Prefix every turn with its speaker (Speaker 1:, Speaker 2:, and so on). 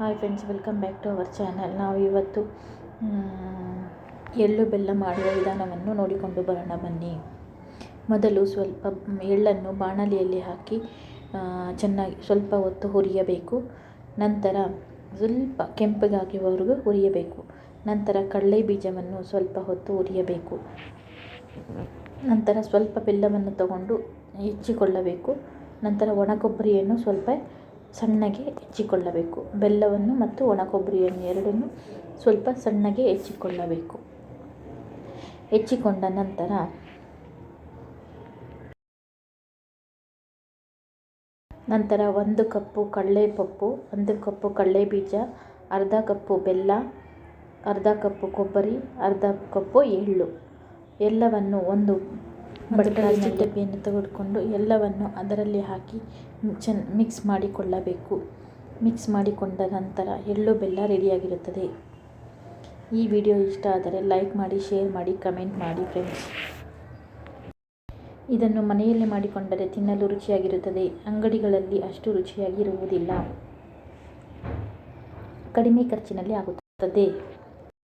Speaker 1: Hi friends, welcome back to our channel. ನಾವು ಇವತ್ತು ಎಳ್ಳು ಬೆಲ್ಲ ಮಾಡುವ ವಿಧಾನವನ್ನು ನೋಡಿಕೊಂಡು ಬರೋಣ ಬನ್ನಿ. ಮೊದಲು ಸ್ವಲ್ಪ ಎಳ್ಳನ್ನು ಬಾಣಲಿಯಲ್ಲಿ ಹಾಕಿ ಚೆನ್ನಾಗಿ ಸ್ವಲ್ಪ ಹೊತ್ತು ಹುರಿಯಬೇಕು. ನಂತರ ಸ್ವಲ್ಪ ಕೆಂಪಗಾಗಿವರೆಗೂ ಹುರಿಯಬೇಕು. ನಂತರ ಕಡಲೆ ಬೀಜವನ್ನು ಸ್ವಲ್ಪ ಹೊತ್ತು ಹುರಿಯಬೇಕು. ನಂತರ ಸ್ವಲ್ಪ ಬೆಲ್ಲವನ್ನು ತಗೊಂಡು ಹೆಚ್ಚಿಕೊಳ್ಳಬೇಕು. ನಂತರ ಒಣ ಕೊಬ್ಬರಿಯನ್ನು ಸ್ವಲ್ಪ ಸಣ್ಣಗೆ ಹೆಚ್ಚಿಕೊಳ್ಳಬೇಕು. ಬೆಲ್ಲವನ್ನು ಮತ್ತು ಒಣ ಕೊಬ್ಬರಿಯನ್ನು ಎರಡನ್ನು ಸ್ವಲ್ಪ ಸಣ್ಣಗೆ ಹೆಚ್ಚಿಕೊಳ್ಳಬೇಕು. ಹೆಚ್ಚಿಕೊಂಡ ನಂತರ ನಂತರ ಒಂದು ಕಪ್ಪು ಕಡಲೆಪಪ್ಪು, ಒಂದು ಕಪ್ಪು ಕಡಲೆ ಬೀಜ ಅರ್ಧ ಕಪ್ಪು ಬೆಲ್ಲ, ಅರ್ಧ ಕಪ್ಪು ಕೊಬ್ಬರಿ, ಅರ್ಧ ಕಪ್ಪು ಎಳ್ಳು. ಎಲ್ಲವನ್ನು ಒಂದು ಬಟ್ಟಲಿನ ಡಬ್ಬಿಯನ್ನು ತೆಗೆದುಕೊಂಡು ಎಲ್ಲವನ್ನು ಅದರಲ್ಲಿ ಹಾಕಿ ಚೆನ್ನ ಮಿಕ್ಸ್ ಮಾಡಿಕೊಳ್ಳಬೇಕು. ಮಿಕ್ಸ್ ಮಾಡಿಕೊಂಡ ನಂತರ ಎಳ್ಳು ಬೆಲ್ಲ ರೆಡಿಯಾಗಿರುತ್ತದೆ. ಈ ವಿಡಿಯೋ ಇಷ್ಟ ಆದರೆ ಲೈಕ್ ಮಾಡಿ ಶೇರ್ ಮಾಡಿ ಕಮೆಂಟ್ ಮಾಡಿ ಫ್ರೆಂಡ್ಸ್ ಇದನ್ನು ಮನೆಯಲ್ಲಿ ಮಾಡಿಕೊಂಡರೆ ತಿನ್ನಲು ರುಚಿಯಾಗಿರುತ್ತದೆ. ಅಂಗಡಿಗಳಲ್ಲಿ ಅಷ್ಟು ರುಚಿಯಾಗಿರುವುದಿಲ್ಲ ಕಡಿಮೆ ಖರ್ಚಿನಲ್ಲಿ ಆಗುತ್ತದೆ.